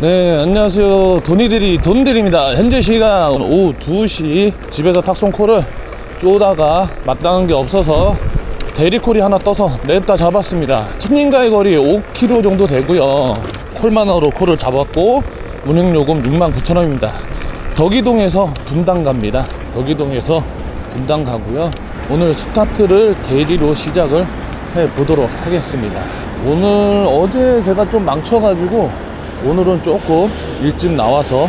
네, 안녕하세요. 돈이들이 돈들입니다. 현재 시간 오후 2시 집에서 탁송콜을 쪼다가 마땅한 게 없어서 대리콜이 하나 떠서 냅다 잡았습니다. 손님과의 거리 5km 정도 되고요. 콜만으로 콜을 잡았고 운행요금 69,000원입니다. 덕이동에서 분당 갑니다. 덕이동에서 분당 가고요. 오늘 스타트를 대리로 시작을 해 보도록 하겠습니다. 오늘 어제 제가 좀 망쳐가지고 오늘은 조금 일찍 나와서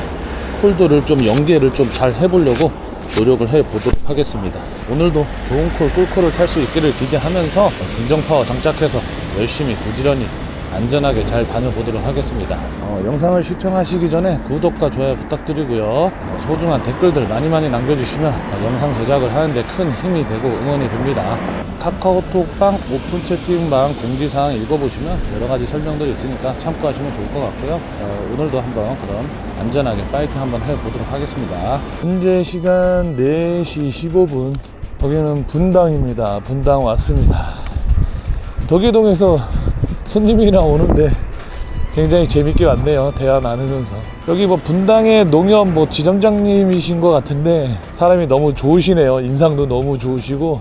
콜도를 좀 연계를 좀 잘 해보려고 노력을 해 보도록 하겠습니다. 오늘도 좋은 콜, 꿀콜을 탈 수 있기를 기대하면서 긍정파워 장착해서 열심히 부지런히 안전하게 잘 다녀보도록 하겠습니다. 어, 영상을 시청하시기 전에 구독과 좋아요 부탁드리고요. 어, 소중한 댓글들 많이 많이 남겨주시면 어, 영상 제작을 하는데 큰 힘이 되고 응원이 됩니다. 카카오톡방, 오픈 채팅방 공지사항 읽어보시면 여러 가지 설명들이 있으니까 참고하시면 좋을 것 같고요. 어, 오늘도 한번 그럼 안전하게 파이팅 한번 해보도록 하겠습니다. 현재 시간 4시 15분. 여기는 분당입니다. 분당 왔습니다. 덕이동에서 손님이랑 오는데 굉장히 재밌게 왔네요. 대화 나누면서. 여기 뭐 분당의 농협 뭐 지점장님이신 것 같은데 사람이 너무 좋으시네요. 인상도 너무 좋으시고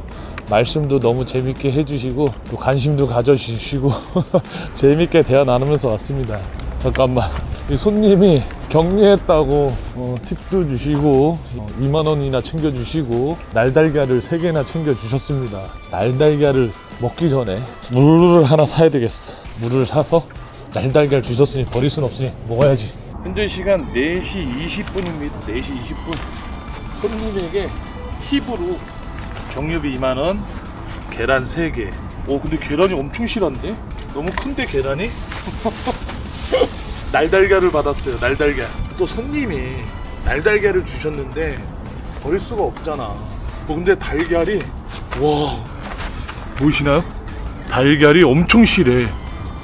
말씀도 너무 재밌게 해주시고 또 관심도 가져주시고 재밌게 대화 나누면서 왔습니다. 잠깐만. 이 손님이 격리했다고 어, 팁도 주시고 어, 2만 원이나 챙겨주시고 날달걀을 3개나 챙겨주셨습니다. 날달걀을 먹기 전에 물을 하나 사야 되겠어. 물을 사서 날달걀 주셨으니 버릴 순 없으니 먹어야지. 현재 시간 4시 20분입니다. 4시 20분. 손님에게 팁으로 경유비 2만 원, 계란 3개. 오 근데 계란이 엄청 실한데? 너무 큰데 계란이? 날달걀을 받았어요. 날달걀. 또 손님이 날달걀을 주셨는데 버릴 수가 없잖아. 어, 근데 달걀이 와 보이시나요? 달걀이 엄청 실해.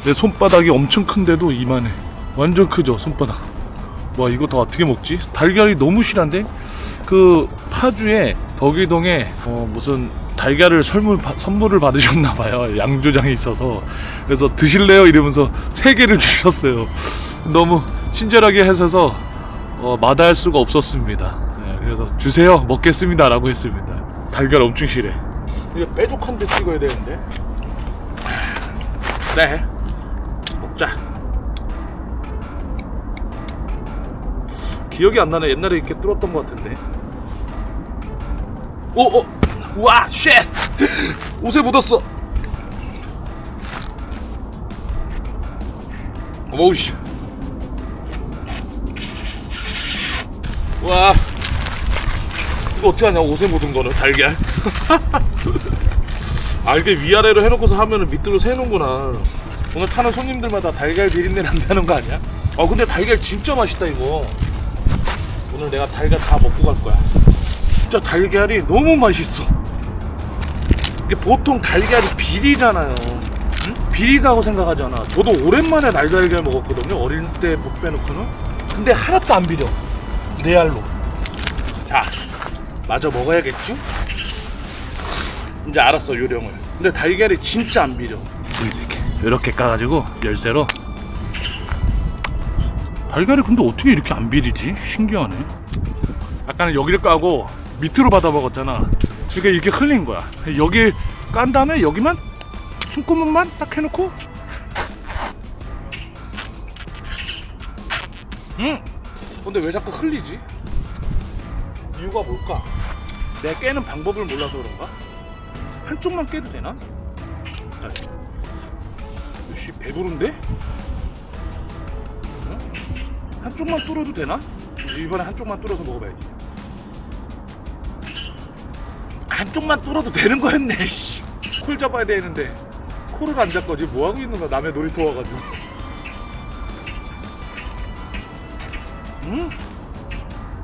내 손바닥이 엄청 큰데도 이만해. 완전 크죠 손바닥. 와 이거 다 어떻게 먹지? 달걀이 너무 실한데 그 파주에 덕이동에 어, 무슨 달걀을 선물 선물을 받으셨나 봐요 양조장에 있어서 그래서 드실래요 이러면서 세 개를 주셨어요 너무 친절하게 하셔서 어, 마다할 수가 없었습니다 네, 그래서 주세요 먹겠습니다라고 했습니다 달걀 엄청 실해 이게 뾰족한데 찍어야 되는데 네 먹자 기억이 안 나네. 옛날에 이렇게 뚫었던 것 같은데. 오, 오, 와, 쉣! 옷에 묻었어. 오우 씨. 와, 이거 어떻게 하냐? 옷에 묻은 거는 달걀. 아 이게 위아래로 해놓고서 하면은 밑으로 새는구나. 오늘 타는 손님들마다 달걀 비린내 난다는 거 아니야? 아 근데 달걀 진짜 맛있다 이거. 오늘 내가 달걀 다 먹고 갈 거야. 진짜 달걀이 너무 맛있어. 이게 보통 달걀이 비리잖아요. 응? 비리다고 생각하잖아. 저도 오랜만에 날달걀 먹었거든요. 어릴 때 못 빼놓고는. 근데 하나도 안 비려. 레알로. 자, 마저 먹어야겠죠? 이제 알았어 요령을. 근데 달걀이 진짜 안 비려. 이렇게 이렇게 까가지고 열쇠로 달걀이 근데 어떻게 이렇게 안 비리지? 신기하네. 아까는 여기를 까고 밑으로 받아 먹었잖아. 그러니까 이렇게 흘린 거야. 여기 깐 다음에 여기만 숨구멍만 딱 해놓고 음! 근데 왜 자꾸 흘리지? 이유가 뭘까? 내가 깨는 방법을 몰라서 그런가? 한쪽만 깨도 되나? 자, 씨 배부른데? 한쪽만 뚫어도 되나? 이번에 한쪽만 뚫어서 먹어봐야지. 한쪽만 뚫어도 되는 거였네. 씨. 콜 잡아야 되는데 콜을 안 잡고 지금 뭐 하고 있는 거야? 남의 놀이터 와가지고. 음?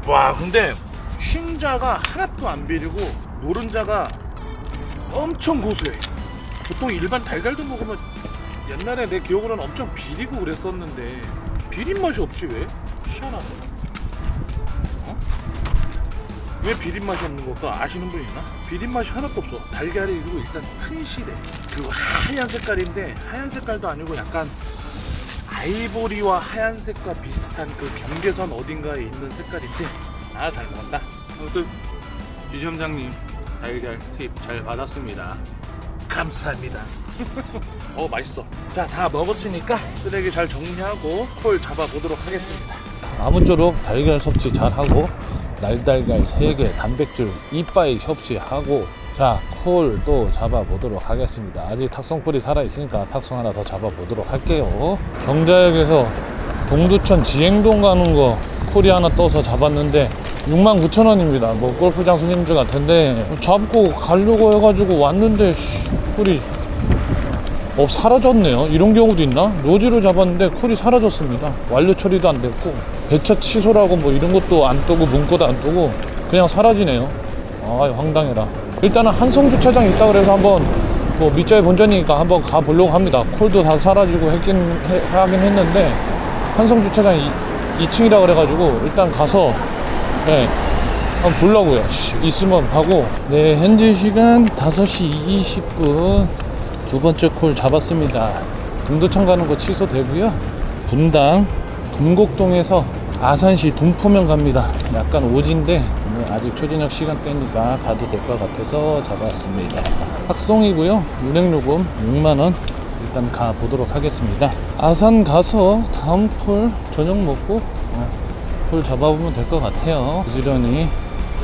와 근데 흰자가 하나도 안 비리고 노른자가 엄청 고소해. 보통 일반 달걀도 먹으면 옛날에 내 기억으로는 엄청 비리고 그랬었는데 비린 맛이 없지 왜? 희한하네. 어? 왜 비린 맛이 없는 걸까 아시는 분 있나? 비린 맛이 하나도 없어. 달걀이 그리고 일단 튼실해. 그리고 하얀 색깔인데 하얀 색깔도 아니고 약간 아이보리와 하얀색과 비슷한 그 경계선 어딘가에 있는 색깔인데 아 잘 먹었다. 아무튼 유 점장님 달걀 팁 잘 받았습니다. 감사합니다. 어 맛있어. 자 다 먹었으니까 쓰레기 잘 정리하고 콜 잡아보도록 하겠습니다. 아무쪼록 달걀 섭취 잘하고 날달걀 3개 단백질 이빠이 섭취하고 자 콜 또 잡아보도록 하겠습니다. 아직 탁송콜이 살아있으니까 탁송 하나 더 잡아보도록 할게요. 경자역에서 동두천 지행동 가는 거 콜이 하나 떠서 잡았는데 69,000원입니다. 뭐 골프장 손님들 같은데 잡고 가려고 해가지고 왔는데 씨, 콜이 어 사라졌네요. 이런 경우도 있나? 로즈로 잡았는데 콜이 사라졌습니다. 완료 처리도 안 됐고 배차 취소라고 뭐 이런 것도 안 뜨고 문구도 안 뜨고 그냥 사라지네요. 아 황당해라 일단은 한성 주차장 있다 그래서 한번 뭐 밑자의 본전이니까 한번 가보려고 합니다 콜도 다 사라지고 했긴 해, 하긴 했는데 한성 주차장 2, 2층이라 그래가지고 일단 가서 네 한번 보려고요 씨, 있으면 가고 네 현재 시간 5시 20분 두 번째 콜 잡았습니다. 금도청 가는 거 취소되고요. 분당 금곡동에서 아산시 둔포면 갑니다. 약간 오지인데 오늘 아직 초저녁 시간대니까 가도 될 것 같아서 잡았습니다. 학송이고요. 운행요금 6만 원. 일단 가 보도록 하겠습니다. 아산 가서 다음 콜 저녁 먹고 어, 콜 잡아보면 될 것 같아요. 부지런히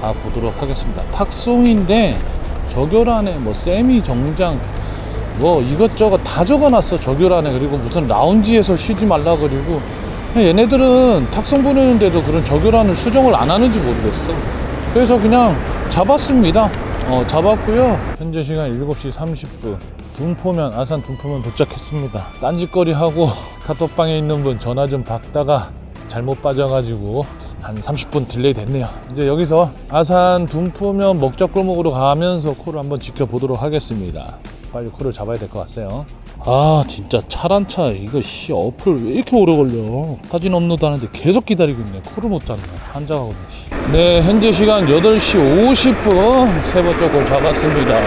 가 보도록 하겠습니다. 탁송인데 저결안에 뭐 세미 정장 뭐 이것저것 다 적어놨어 저결안에 그리고 무슨 라운지에서 쉬지 말라 그리고 얘네들은 탁송 보내는데도 그런 저결안을 수정을 안 하는지 모르겠어 그래서 그냥 잡았습니다 어 잡았고요 현재 시간 7시 30분 둔포면 아산 둔포면 도착했습니다 딴짓거리 하고 카톡방에 있는 분 전화 좀 받다가 잘못 빠져가지고 한 30분 딜레이 됐네요. 이제 여기서 아산 둔포면 목적골목으로 가면서 콜을 한번 지켜보도록 하겠습니다. 빨리 콜을 잡아야 될 것 같아요. 아 진짜 차란차. 이거 씨 어플 왜 이렇게 오래 걸려? 사진 업로드 하는데 계속 기다리고 있네. 콜을 못 잡네. 한장하고네 씨. 네 현재 시간 8시 50분. 세 번째 콜 잡았습니다.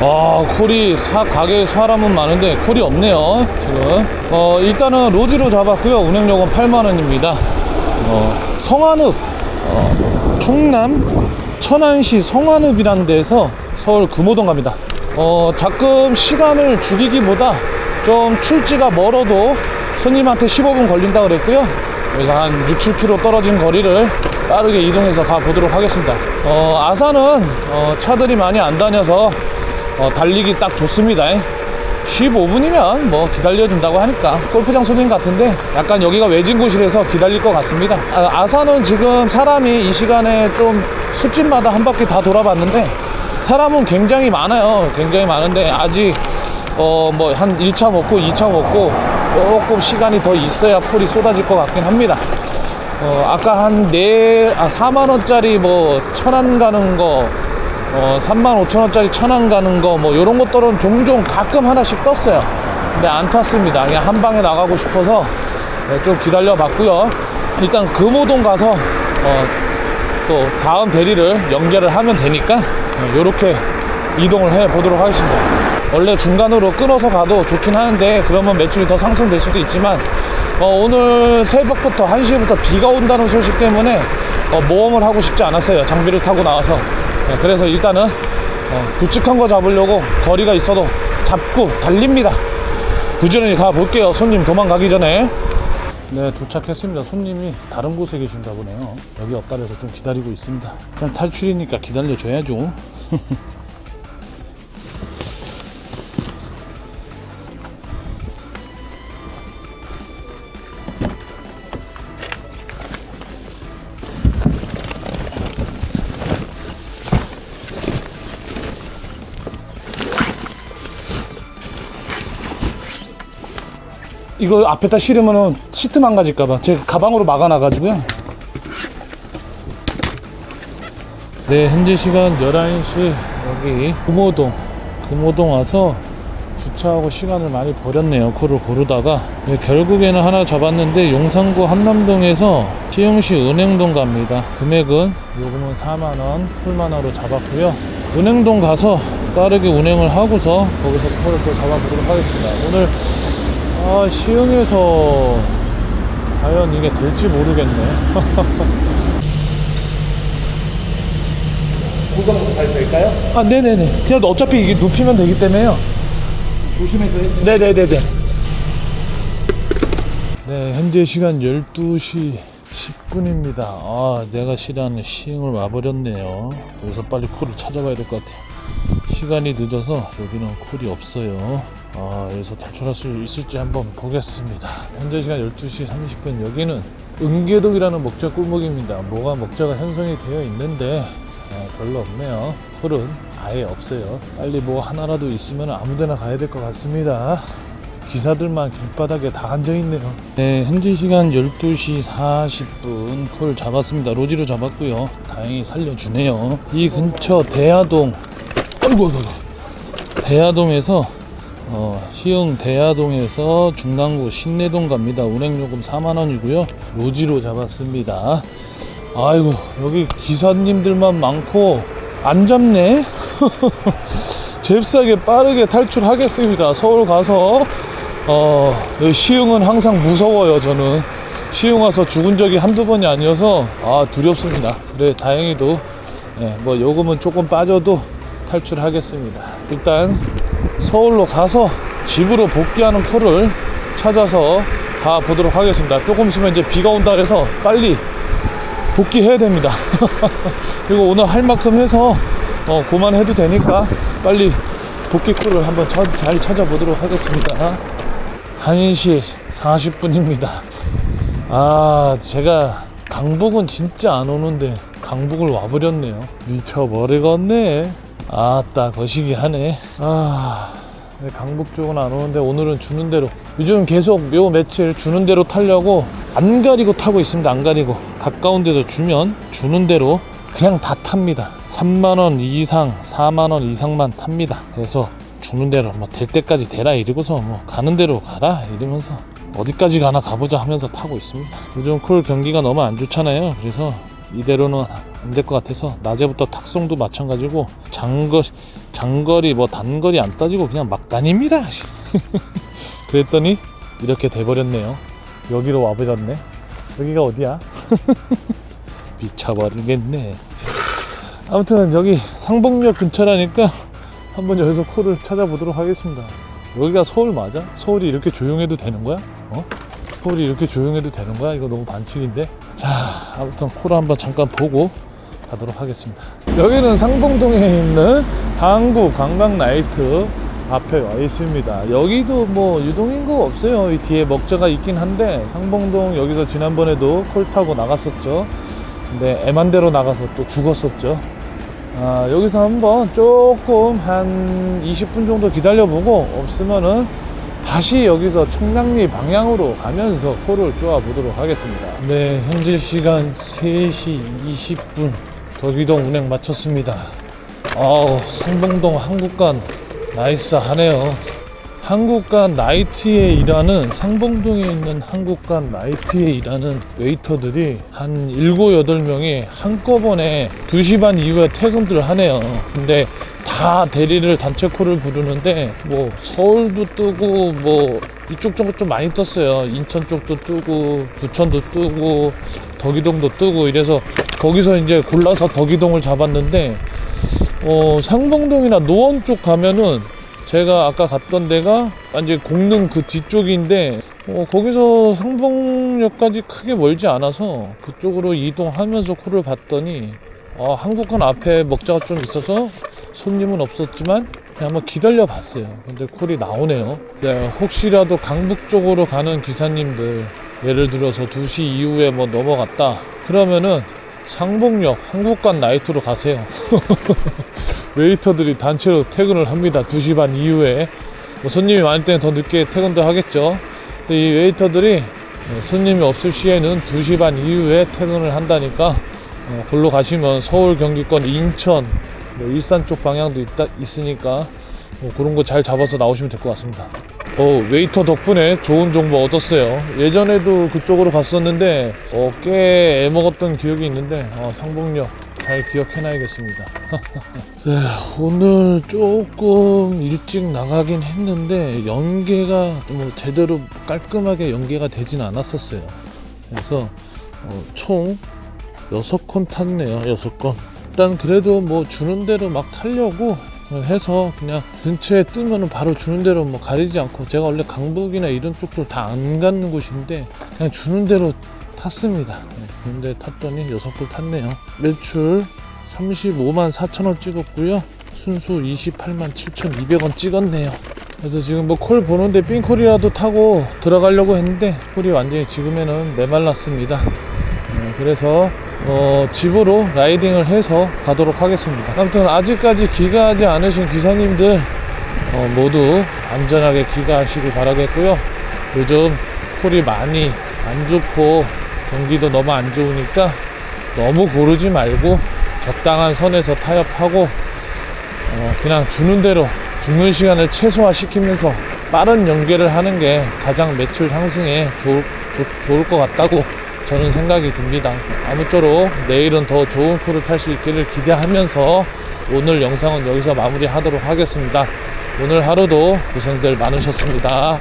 아 콜이 사, 가게에 사람은 많은데 콜이 없네요 지금. 어 일단은 로지로 잡았고요. 운행요금 8만원입니다. 어, 성안읍. 어, 충남 천안시 성안읍이라는 데서 서울 금호동 갑니다 어, 자금 시간을 죽이기보다 좀 출지가 멀어도 손님한테 15분 걸린다 그랬고요. 그래서 한 6, 7km 떨어진 거리를 빠르게 이동해서 가보도록 하겠습니다. 어, 아산은 어, 차들이 많이 안 다녀서 어, 달리기 딱 좋습니다. 15분이면 뭐 기다려준다고 하니까 골프장 손님 같은데 약간 여기가 외진 곳이라서 기다릴 것 같습니다. 아, 아산은 지금 사람이 이 시간에 좀 숫집마다 한 바퀴 다 돌아봤는데 사람은 굉장히 많아요. 굉장히 많은데 아직 어 뭐 한 1차 먹고 2차 먹고 조금 시간이 더 있어야 콜이 쏟아질 것 같긴 합니다. 어 아까 한네아 4만 원짜리 뭐 천안 가는 거 어 3만 5천 원짜리 천안 가는 거뭐 이런 것들은 종종 가끔 하나씩 떴어요. 근데 안 탔습니다. 그냥 한 방에 나가고 싶어서 네, 좀 기다려 봤고요. 일단 금호동 가서 어, 또 다음 대리를 연결을 하면 되니까 이렇게 이동을 해 보도록 하겠습니다. 원래 중간으로 끊어서 가도 좋긴 하는데 그러면 매출이 더 상승될 수도 있지만 어, 오늘 새벽부터 1시부터 비가 온다는 소식 때문에 어, 모험을 하고 싶지 않았어요. 장비를 타고 나와서 네, 그래서 일단은 어, 굵직한 거 잡으려고 거리가 있어도 잡고 달립니다. 부지런히 가볼게요. 손님 도망가기 전에. 네, 도착했습니다. 손님이 다른 곳에 계신가 보네요. 여기 그래서 좀 기다리고 있습니다. 그냥 탈출이니까 기다려줘야죠. 이거 앞에다 실으면은 시트 망가질까봐 제가 가방으로 막아놔가지고요. 네, 현재 시간 11시 여기 금호동, 금호동 와서 주차하고 시간을 많이 버렸네요. 코를 고르다가 네, 결국에는 하나 잡았는데 용산구 한남동에서 시흥시 은행동 갑니다. 금액은 요금은 4만 원, 풀만화로 잡았고요. 은행동 가서 빠르게 운행을 하고서 거기서 코를 또 잡아보도록 하겠습니다. 오늘 아, 시흥에서 과연 이게 될지 모르겠네. 고정 잘 될까요? 아, 네네네. 그냥 어차피 이게 눕히면 되기 때문에요. 조심해서 해. 네네네네. 네, 현재 시간 12시 10분입니다. 아, 내가 싫어하는 시흥을 와버렸네요. 여기서 빨리 콜을 찾아봐야 될 것 같아요. 시간이 늦어서 여기는 콜이 없어요. 아, 여기서 탈출할 수 있을지 한번 보겠습니다. 현재 시간 12시 30분 여기는 은계동이라는 목자 꿀목입니다. 뭐가 목자가 형성이 되어 있는데 아, 별로 없네요. 콜은 아예 없어요. 빨리 뭐 하나라도 있으면 아무데나 가야 될 것 같습니다. 기사들만 길바닥에 다 앉아있네요. 네, 현재 시간 12시 40분 콜 잡았습니다. 로지로 잡았고요. 다행히 살려주네요. 이 근처 대야동, 아이고, 아이고. 대야동에서 어, 시흥 대야동에서 중랑구 신내동 갑니다. 운행요금 4만원이고요. 로지로 잡았습니다. 아이고, 여기 기사님들만 많고, 안 잡네? 잽싸게 빠르게 탈출하겠습니다. 서울 가서 어, 시흥은 항상 무서워요. 저는 시흥 와서 죽은 적이 한두 번이 아니어서 아 두렵습니다. 그래 다행히도 예, 뭐 요금은 조금 빠져도 탈출하겠습니다. 일단 서울로 가서 집으로 복귀하는 코를 찾아서 가 보도록 하겠습니다. 조금 있으면 이제 비가 온다 그래서 빨리 복귀해야 됩니다. 그리고 오늘 할 만큼 해서 어, 그만해도 되니까 빨리 복귀 쿨을 한번 차- 잘 찾아보도록 하겠습니다. 1시 40분입니다. 아, 제가 강북은 진짜 안 오는데 강북을 와버렸네요. 미쳐 버리겠네. 아따, 거시기 하네. 아, 네, 강북 쪽은 안 오는데 오늘은 주는 대로. 요즘 계속 요 며칠 주는 대로 타려고 안 가리고 타고 있습니다. 안 가리고. 가까운 데서 주면 주는 대로 그냥 다 탑니다. 3만원 이상, 4만원 이상만 탑니다. 그래서 주는 대로 뭐 될 때까지 되라 이러고서 뭐 가는 대로 가라 이러면서 어디까지 가나 가보자 하면서 타고 있습니다. 요즘 콜 경기가 너무 안 좋잖아요. 그래서 이대로는 안 될 것 같아서 낮에부터 탁송도 마찬가지고 장거 장거리 뭐 단거리 안 따지고 그냥 막 다닙니다. 그랬더니 이렇게 돼버렸네요. 여기로 와버렸네. 여기가 어디야? 미쳐버리겠네. 아무튼 여기 상봉역 근처라니까 한번 여기서 콜을 찾아보도록 하겠습니다. 여기가 서울 맞아? 서울이 이렇게 조용해도 되는 거야? 어? 서울이 이렇게 조용해도 되는 거야? 이거 너무 반칙인데? 자, 아무튼 콜을 한번 잠깐 보고 가도록 하겠습니다. 여기는 상봉동에 있는 항구 관광 나이트 앞에 와 있습니다. 여기도 뭐 유동인구 없어요. 이 뒤에 먹자가 있긴 한데 상봉동 여기서 지난번에도 콜 타고 나갔었죠. 근데 애만대로 나가서 또 죽었었죠. 아, 여기서 한번 조금 한 20분 정도 기다려보고 없으면은 다시 여기서 청량리 방향으로 가면서 코를 쪼아 보도록 하겠습니다. 네, 현재 시간 3시 20분 덕이동 운행 마쳤습니다. 아우, 상봉동 한국간 나이스 하네요. 한국간 나이트에 일하는 상봉동에 있는 한국간 나이트에 일하는 웨이터들이 한 7, 8명이 한꺼번에 2시 반 이후에 퇴근들을 하네요. 근데 다 대리를 단체 콜을 부르는데 뭐 서울도 뜨고 뭐 이쪽 정도 좀 많이 떴어요. 인천 쪽도 뜨고 부천도 뜨고 덕이동도 뜨고 이래서 거기서 이제 골라서 덕이동을 잡았는데 어, 상봉동이나 노원 쪽 가면은 제가 아까 갔던 데가 이제 공릉 그 뒤쪽인데 어, 거기서 상봉역까지 크게 멀지 않아서 그쪽으로 이동하면서 콜을 봤더니 어, 한국관 앞에 먹자가 좀 있어서 손님은 없었지만 그냥 한번 기다려 봤어요. 근데 콜이 나오네요. 네, 혹시라도 강북 쪽으로 가는 기사님들 예를 들어서 2시 이후에 뭐 넘어갔다 그러면은 상봉역 한국관 나이트로 가세요. 웨이터들이 단체로 퇴근을 합니다. 2시 반 이후에. 뭐 손님이 많을 때는 더 늦게 퇴근도 하겠죠. 근데 이 웨이터들이 네, 손님이 없을 시에는 2시 반 이후에 퇴근을 한다니까 어, 골로 가시면 서울, 경기권, 인천, 뭐 일산 쪽 방향도 있다, 있으니까 뭐 그런 거 잘 잡아서 나오시면 될 것 같습니다. 어, 웨이터 덕분에 좋은 정보 얻었어요. 예전에도 그쪽으로 갔었는데 어, 꽤 애먹었던 기억이 있는데 어, 상봉역 잘 기억해놔야겠습니다. 네, 오늘 조금 일찍 나가긴 했는데 연계가 뭐 제대로 깔끔하게 연계가 되진 않았었어요. 그래서 어, 총 6건 탔네요. 6건. 일단 그래도 뭐 주는 대로 막 타려고 해서 그냥 근처에 뜨면은 바로 주는 대로 뭐 가리지 않고 제가 원래 강북이나 이런 쪽들 다 안 가는 곳인데 그냥 주는 대로 탔습니다. 네, 근데 탔더니 6골 탔네요. 매출 35만 4천 원 찍었고요. 순수 28만 7,200원 찍었네요. 그래서 지금 뭐 콜 보는데 삥콜이라도 타고 들어가려고 했는데 콜이 완전히 지금에는 메말랐습니다. 네, 그래서 어, 집으로 라이딩을 해서 가도록 하겠습니다. 아무튼 아직까지 귀가하지 않으신 기사님들 어, 모두 안전하게 귀가하시길 바라겠고요. 요즘 콜이 많이 안 좋고 경기도 너무 안 좋으니까 너무 고르지 말고 적당한 선에서 타협하고 어, 그냥 주는 대로 죽는 시간을 최소화시키면서 빠른 연계를 하는 게 가장 매출 상승에 좋을, 좋- 좋을 것 같다고 저는 생각이 듭니다. 아무쪼록 내일은 더 좋은 크를 탈 수 있기를 기대하면서 오늘 영상은 여기서 마무리하도록 하겠습니다. 오늘 하루도 고생들 많으셨습니다.